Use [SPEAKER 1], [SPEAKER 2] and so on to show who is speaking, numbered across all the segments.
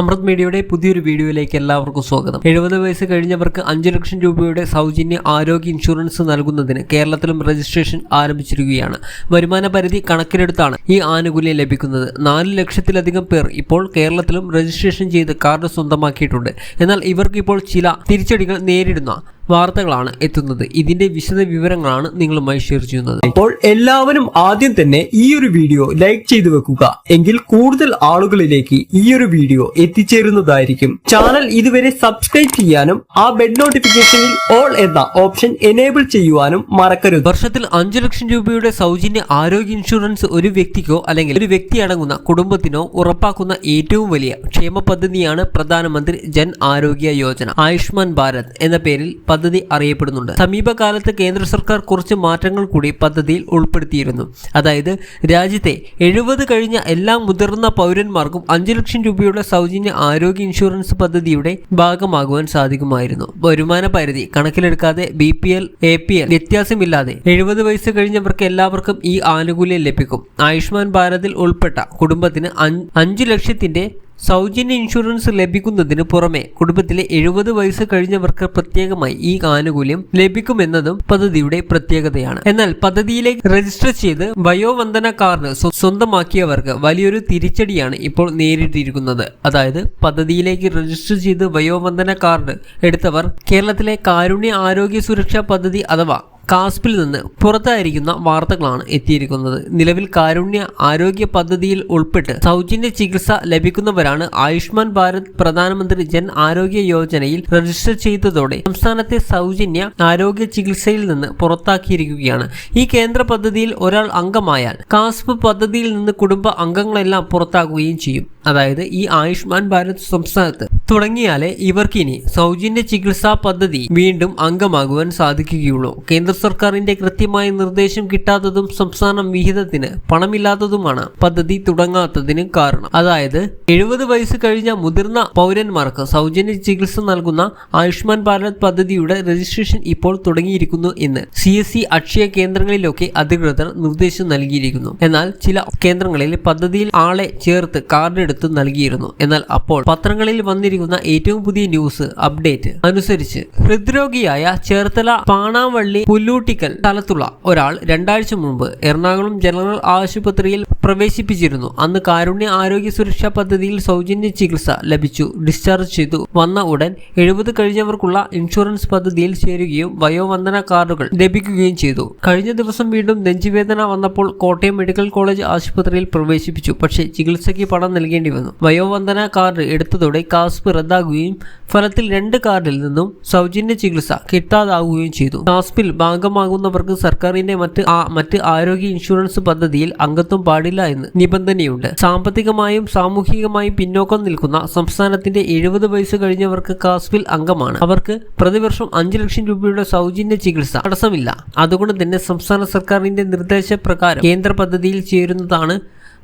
[SPEAKER 1] അമൃത് മീഡിയയുടെ പുതിയൊരു വീഡിയോയിലേക്ക് എല്ലാവർക്കും സ്വാഗതം. എഴുപത് വയസ്സ് കഴിഞ്ഞവർക്ക് അഞ്ചു ലക്ഷം രൂപയുടെ സൗജന്യ ആരോഗ്യ ഇൻഷുറൻസ് നൽകുന്നതിന് കേരളത്തിലും രജിസ്ട്രേഷൻ ആരംഭിച്ചിരിക്കുകയാണ്. വരുമാന പരിധി കണക്കിലെടുത്താണ് ഈ ആനുകൂല്യം ലഭിക്കുന്നത്. നാല് ലക്ഷത്തിലധികം പേർ ഇപ്പോൾ കേരളത്തിലും രജിസ്ട്രേഷൻ ചെയ്ത് കാർഡ് സ്വന്തമാക്കിയിട്ടുണ്ട്. എന്നാൽ ഇവർക്ക് ഇപ്പോൾ ചില തിരിച്ചടികൾ നേരിടുന്ന വാർത്തകളാണ് എത്തുന്നത്. ഇതിന്റെ വിശദ വിവരങ്ങളാണ് നിങ്ങളുമായി ഷെയർ ചെയ്യുന്നത്.
[SPEAKER 2] അപ്പോൾ എല്ലാവരും ആദ്യം തന്നെ ഈ ഒരു വീഡിയോ ലൈക്ക് ചെയ്തു വെക്കുക. എങ്കിൽ കൂടുതൽ ആളുകളിലേക്ക് ഈ ഒരു വീഡിയോ എത്തിച്ചേരുന്നതായിരിക്കും. ചാനൽ ഇതുവരെ സബ്സ്ക്രൈബ് ചെയ്യാനും ആ ബെഡ് നോട്ടിഫിക്കേഷനിൽ ഓൾ എന്ന ഓപ്ഷൻ എനേബിൾ ചെയ്യുവാനും മറക്കരുത്.
[SPEAKER 1] വർഷത്തിൽ അഞ്ചു ലക്ഷം രൂപയുടെ സൗജന്യ ആരോഗ്യ ഇൻഷുറൻസ് ഒരു വ്യക്തിക്കോ അല്ലെങ്കിൽ ഒരു വ്യക്തി അടങ്ങുന്ന കുടുംബത്തിനോ ഉറപ്പാക്കുന്ന ഏറ്റവും വലിയ ക്ഷേമ പദ്ധതിയാണ് പ്രധാനമന്ത്രി ജൻ ആരോഗ്യ യോജന. ആയുഷ്മാൻ ഭാരത് എന്ന പേരിൽ പദ്ധതി അറിയപ്പെടുന്നുണ്ട്. സമീപകാലത്ത് കേന്ദ്ര സർക്കാർ കുറച്ച് മാറ്റങ്ങൾ കൂടി പദ്ധതിയിൽ ഉൾപ്പെടുത്തിയിരുന്നു. അതായത് രാജ്യത്തെ എഴുപത് കഴിഞ്ഞ എല്ലാ മുതിർന്ന പൗരന്മാർക്കും അഞ്ചു ലക്ഷം രൂപയുടെ സൗജന്യ ആരോഗ്യ ഇൻഷുറൻസ് പദ്ധതിയുടെ ഭാഗമാകുവാൻ സാധിക്കുമായിരുന്നു. വരുമാന പരിധി കണക്കിലെടുക്കാതെ B P L A P L വ്യത്യാസമില്ലാതെ എഴുപത് വയസ്സ് കഴിഞ്ഞവർക്ക് എല്ലാവർക്കും ഈ ആനുകൂല്യം ലഭിക്കും. ആയുഷ്മാൻ ഭാരതിൽ ഉൾപ്പെട്ട കുടുംബത്തിന് അഞ്ചു ലക്ഷത്തിന്റെ സൗജന്യ ഇൻഷുറൻസ് ലഭിക്കുന്നതിന് പുറമെ കുടുംബത്തിലെ എഴുപത് വയസ്സ് കഴിഞ്ഞവർക്ക് പ്രത്യേകമായി ഈ ആനുകൂല്യം ലഭിക്കുമെന്നതും പദ്ധതിയുടെ പ്രത്യേകതയാണ്. എന്നാൽ പദ്ധതിയിലേക്ക് രജിസ്റ്റർ ചെയ്ത് വയോവന്ദന കാർഡ് സ്വ- സ്വന്തമാക്കിയവർക്ക് വലിയൊരു തിരിച്ചടിയാണ് ഇപ്പോൾ നേരിട്ടിരിക്കുന്നത്. അതായത് പദ്ധതിയിലേക്ക് രജിസ്റ്റർ ചെയ്ത് വയോവന്ദന കാർഡ് എടുത്തവർ കേരളത്തിലെ കാരുണ്യ ആരോഗ്യ സുരക്ഷാ പദ്ധതി അഥവാ കാസ്പിൽ നിന്ന് പുറത്തായിരിക്കുന്ന വാർത്തകളാണ് എത്തിയിരിക്കുന്നത്. നിലവിൽ കാരുണ്യ ആരോഗ്യ പദ്ധതിയിൽ ഉൾപ്പെട്ട് സൗജന്യ ചികിത്സ ലഭിക്കുന്നവരാണ് ആയുഷ്മാൻ ഭാരത് പ്രധാനമന്ത്രി ജൻ ആരോഗ്യ യോജനയിൽ രജിസ്റ്റർ ചെയ്തതോടെ സംസ്ഥാനത്തെ സൗജന്യ ആരോഗ്യ ചികിത്സയിൽ നിന്ന് പുറത്താക്കിയിരിക്കുകയാണ്. ഈ കേന്ദ്ര പദ്ധതിയിൽ ഒരാൾ അംഗമായാൽ കാസ്പ് പദ്ധതിയിൽ നിന്ന് കുടുംബ അംഗങ്ങളെല്ലാം പുറത്താക്കുകയും ചെയ്യും. അതായത് ഈ ആയുഷ്മാൻ ഭാരത് സംസ്ഥാനത്ത് തുടങ്ങിയാലേ ഇവർക്കിനി സൗജന്യ ചികിത്സാ പദ്ധതി വീണ്ടും അംഗമാകുവാൻ സാധിക്കുകയുള്ളൂ. കേന്ദ്ര സർക്കാരിന്റെ കൃത്യമായ നിർദ്ദേശം കിട്ടാത്തതും സംസ്ഥാനം വിഹിതത്തിന് പണമില്ലാത്തതുമാണ് പദ്ധതി തുടങ്ങാത്തതിന് കാരണം. അതായത് എഴുപത് വയസ്സ് കഴിഞ്ഞ മുതിർന്ന പൗരന്മാർക്ക് സൗജന്യ ചികിത്സ നൽകുന്ന ആയുഷ്മാൻ ഭാരത് പദ്ധതിയുടെ രജിസ്ട്രേഷൻ ഇപ്പോൾ തുടങ്ങിയിരിക്കുന്നു എന്ന് സി എസ് സി അക്ഷയ കേന്ദ്രങ്ങളിലൊക്കെ അധികൃതർ നിർദ്ദേശം നൽകിയിരിക്കുന്നു. എന്നാൽ ചില കേന്ദ്രങ്ങളിൽ പദ്ധതിയിൽ ആളെ ചേർത്ത് കാർഡ് എടുത്ത് നൽകിയിരുന്നു. എന്നാൽ അപ്പോൾ പത്രങ്ങളിൽ വന്നിരിക്കുന്ന ഏറ്റവും പുതിയ ന്യൂസ് അപ്ഡേറ്റ് അനുസരിച്ച് ഹൃദ്രോഗിയായ ചേർത്തല പാണാവള്ളി പുല്ലൂട്ടിക്കൽ സ്ഥലത്തുള്ള ഒരാൾ രണ്ടാഴ്ച മുമ്പ് എറണാകുളം ജനറൽ ആശുപത്രിയിൽ പ്രവേശിപ്പിച്ചിരുന്നു. അന്ന് കാരുണ്യ ആരോഗ്യ സുരക്ഷാ പദ്ധതിയിൽ സൗജന്യ ചികിത്സ ലഭിച്ചു. ഡിസ്ചാർജ് ചെയ്തു. വന്ന ഉടൻ എഴുപത് കഴിഞ്ഞവർക്കുള്ള ഇൻഷുറൻസ് പദ്ധതിയിൽ ചേരുകയും വയോവന്ദന കാർഡുകൾ ലഭിക്കുകയും ചെയ്തു. കഴിഞ്ഞ ദിവസം വീണ്ടും നെഞ്ചുവേദന വന്നപ്പോൾ കോട്ടയം മെഡിക്കൽ കോളേജ് ആശുപത്രിയിൽ പ്രവേശിപ്പിച്ചു. പക്ഷേ ചികിത്സയ്ക്ക് പണം നൽകേണ്ടി വന്നു. വയോവന്ദന കാർഡ് എടുത്തതോടെ കാസ്പ് റദ്ദാകുകയും ഫലത്തിൽ രണ്ട് കാർഡിൽ നിന്നും സൗജന്യ ചികിത്സ കിട്ടാതാവുകയും ചെയ്തു. കാസ്പിൽ ഭാഗമാകുന്നവർക്ക് സർക്കാരിന്റെ മറ്റ് മറ്റ് ആരോഗ്യ ഇൻഷുറൻസ് പദ്ധതിയിൽ അംഗത്വം പാടില്ല എന്ന് നിബന്ധനയുണ്ട്. സാമ്പത്തികമായും സാമൂഹികമായും പിന്നോക്കം നിൽക്കുന്ന സംസ്ഥാനത്തിന്റെ എഴുപത് വയസ്സ് കഴിഞ്ഞവർക്ക് കാസ്പിൽ അംഗമാണ്. അവർക്ക് പ്രതിവർഷം അഞ്ചു ലക്ഷം രൂപയുടെ സൗജന്യ ചികിത്സ തടസ്സമില്ല. അതുകൊണ്ട് തന്നെ സംസ്ഥാന സർക്കാരിന്റെ നിർദ്ദേശപ്രകാരം കേന്ദ്ര പദ്ധതിയിൽ ചേരുന്നതാണ്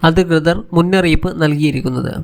[SPEAKER 1] അധികൃതർ മുന്നറിയിപ്പ് നൽകിയിരിക്കുന്നത്.